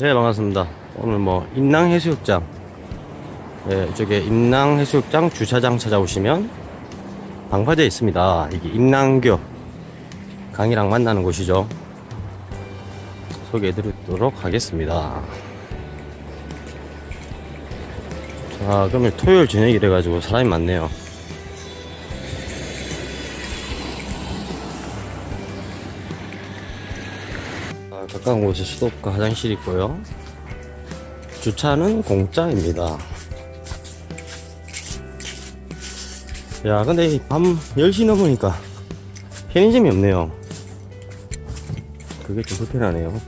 네 반갑습니다. 오늘 뭐 인낭해수욕장. 네, 이쪽에 인낭해수욕장 주차장 찾아오시면 방파제에 있습니다. 이게 인낭교. 강이랑 만나는 곳이죠. 소개해 드리도록 하겠습니다. 자 그러면 토요일 저녁이 래 가지고 사람이 많네요 가까운 곳에 수도과 화장실이 있고요. 주차는 공짜입니다. 야, 근데 이밤 10시 넘으니까 편의점이 없네요. 그게 좀 불편하네요.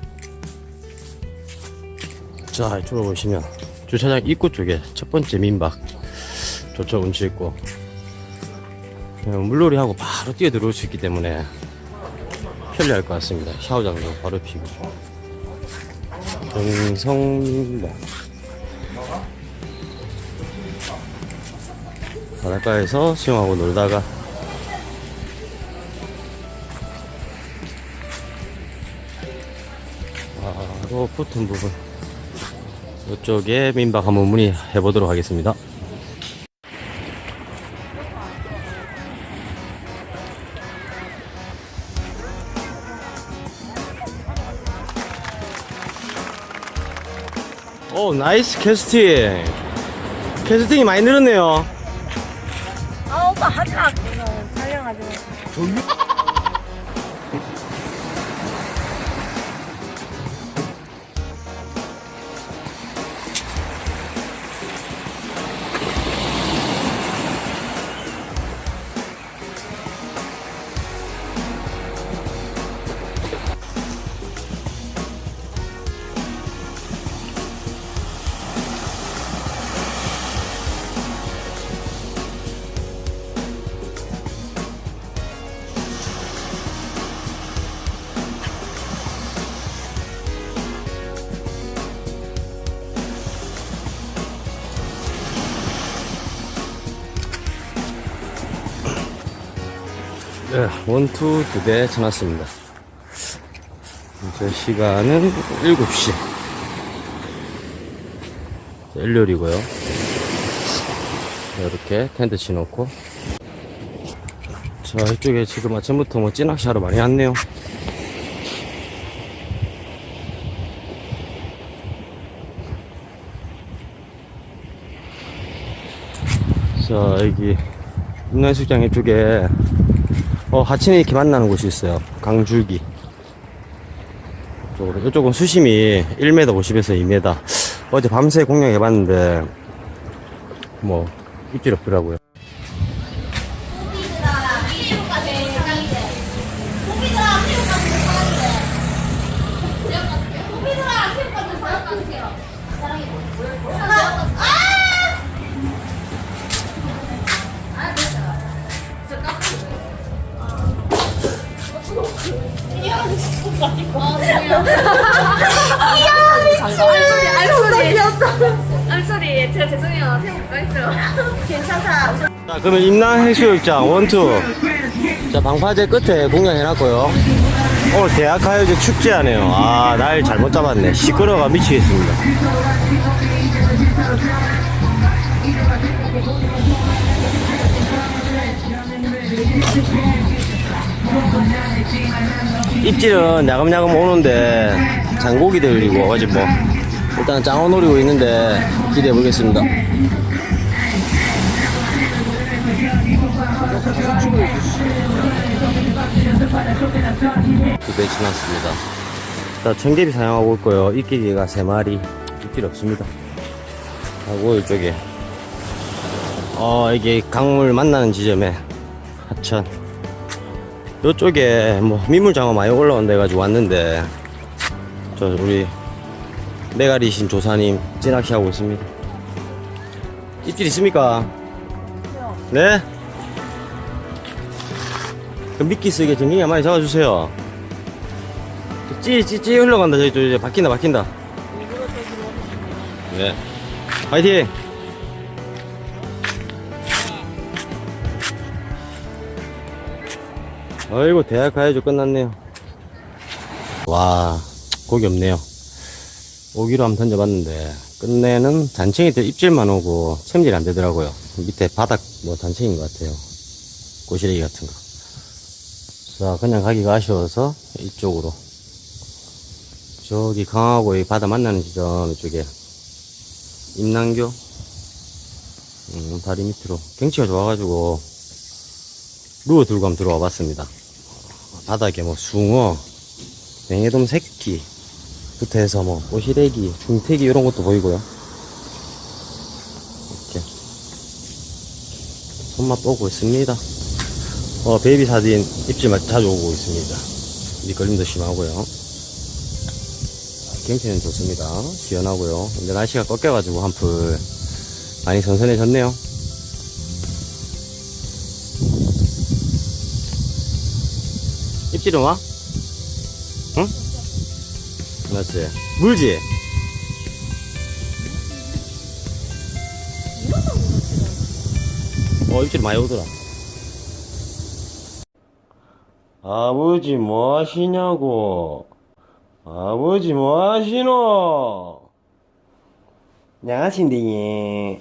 자, 이쪽으로 보시면 주차장 입구 쪽에 첫 번째 민박 조처 운치 있고 그냥 물놀이하고 바로 뛰어 들어올 수 있기 때문에 편리할 것 같습니다. 샤워장도 바로 피고. 정성민박. 바닷가에서 수영하고 놀다가 바로 붙은 부분 이쪽에 민박 한번 문의해 보도록 하겠습니다. 오 나이스 캐스팅. 캐스팅이 많이 늘었네요. 아 오빠 하자 이거 촬영하지 네, 원투 두대 쳐놨습니다. 이제 시간은 7시. 일요일이고요. 이렇게 텐트 치놓고. 자 이쪽에 지금 아침부터 뭐 찌낚시하러 많이 왔네요. 자 여기 인간수장 이쪽에 어 하친이 이렇게 만나는 곳이 있어요. 강줄기. 이쪽으로 이쪽은 수심이 1m 50에서 2m 어제 밤새 공략해봤는데 뭐 입질 없더라고요. 알소리 알소리 제가 죄송해요 새우 가 있어요 괜찮다 자 그러면 임남 해수욕장 원투. 자 방파제 끝에 공략해놨고요. 오늘 대학가요제 축제하네요. 아 날 잘못 잡았네. 시끄러워가 미치겠습니다 입질은 야금야금 오는데 장고기 들리고 어제 뭐 일단 장어 노리고 있는데 기대해 보겠습니다 두배 지났습니다. 자, 청개비 사용하고 있고요. 이끼기가 세 마리. 입질 없습니다. 하고 이쪽에 어 이게 강물 만나는 지점에 하천 요쪽에 뭐 민물장어 많이 올라온다 해가지고 왔는데 저 우리 메가리신 조사님 찌낚시 하고 있습니다. 입질 있습니까? 네? 그 미끼 쓰게 정경이 많이 잡아주세요. 찌찌찌 흘러간다 저기 저 이제 바뀐다 바뀐다. 네. 화이팅. 아이고 대학 가야죠 끝났네요. 와 고기 없네요. 오기로 한번 던져봤는데 끝내는 단청이 돼 입질만 오고 챔질이 안 되더라고요 밑에 바닥 뭐 단청인 것 같아요 고시래기 같은 거 자, 그냥 가기가 아쉬워서 이쪽으로. 저기 강하고 이 바다 만나는 지점 이쪽에 임남교 음, 다리 밑으로 경치가 좋아가지고 루어 들고 한번 들어와 봤습니다. 바닥에 뭐 숭어, 뱅에돔 새끼 부터 해서 뭐 꼬시래기, 중태기 이런 것도 보이고요. 이렇게 손맛 오고 있습니다. 어, 베이비 사딘 입질 자주 오고 있습니다. 밑걸림도 심하고요. 경치는 좋습니다. 시원하고요. 근데 날씨가 꺾여가지고 한풀 많이 선선해졌네요. 입질은 와? 응? 맞지? 물지? 어, 입질 많이 오더라. 아버지 뭐 하시냐고 아버지 뭐 하시노 양아치인데